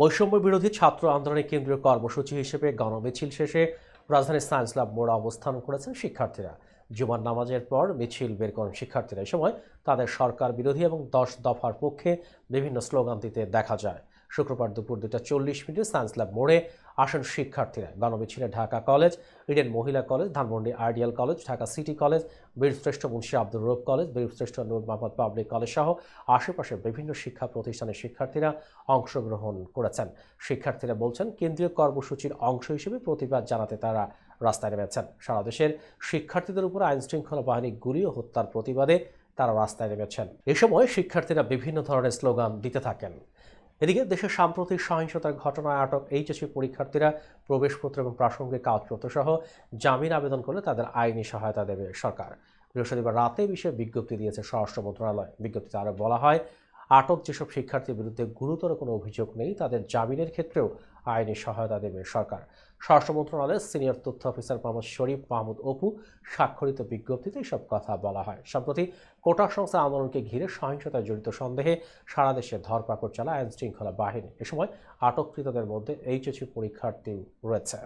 বৈষম্য বিরোধী ছাত্র আন্দোলনের কেন্দ্রীয় কর্মসূচি হিসেবে গণমিছিল শেষে রাজধানীর সায়েন্স ল্যাব মোড়ে অবস্থান করেছেন শিক্ষার্থীরা। জুমার নামাজের পর মিছিল বের করেন শিক্ষার্থীরা। এ সময় তাদের সরকার বিরোধী এবং দশ দফার পক্ষে বিভিন্ন স্লোগান দিতে দেখা যায়। শুক্রবার দুপুর দুটা চল্লিশ মিনিটে সায়েন্স ল্যাব মোড়ে আসেন শিক্ষার্থীরা। গণমিছিলে Dhaka college, Eden Mohila college, Dhanmondi ideal college, Dhaka city college, Birshreshtha Munshi Abdur রব কলেজ, বীরশ্রেষ্ঠ নূর মোহাম্মদ পাবলিক কলেজ সহ আশেপাশের বিভিন্ন শিক্ষা প্রতিষ্ঠানের শিক্ষার্থীরা অংশগ্রহণ করেছেন। শিক্ষার্থীরা বলছেন, কেন্দ্রীয় কর্মসূচির অংশ হিসেবে প্রতিবাদ জানাতে তারা রাস্তায় নেমেছেন। সারা দেশের শিক্ষার্থীদের উপর আইন শৃঙ্খলা বাহিনী গুলি ও হত্যার প্রতিবাদে তারা রাস্তায় নেমেছেন। এ সময় শিক্ষার্থীরা বিভিন্ন ধরনের স্লোগান দিতে থাকেন। এদিকে দেশের সাম্প্রতিক সহিংসতার ঘটনায় আটক এইচএসি পরীক্ষার্থীরা প্রবেশপত্র এবং প্রাসঙ্গিক কাগজপত্র সহ জামিন আবেদন করলে তাদের আইনি সহায়তা দেবে সরকার। বৃহস্পতিবার রাতে বিষয়ে বিজ্ঞপ্তি দিয়েছে স্বরাষ্ট্র মন্ত্রণালয়। বিজ্ঞপ্তিতে আরও বলা হয়, আটক যেসব শিক্ষার্থীর বিরুদ্ধে গুরুতর কোনো অভিযোগ নেই, তাদের জামিনের ক্ষেত্রেও আইনি সহায়তা দেবে সরকার। স্বরাষ্ট্র মন্ত্রণালয়ের সিনিয়র তথ্য অফিসার মোহাম্মদ শরীফ মাহমুদ অপু স্বাক্ষরিত বিজ্ঞপ্তিতে এসব কথা বলা হয়। সম্প্রতি কোটা সংস্থা আন্দোলনকে ঘিরে সহিংসতায় জড়িত সন্দেহে সারা দেশে ধরপাকড় চালা আইন শৃঙ্খলা বাহিনী। এ সময় আটককৃতদের মধ্যে এইচএসি পরীক্ষার্থী রয়েছে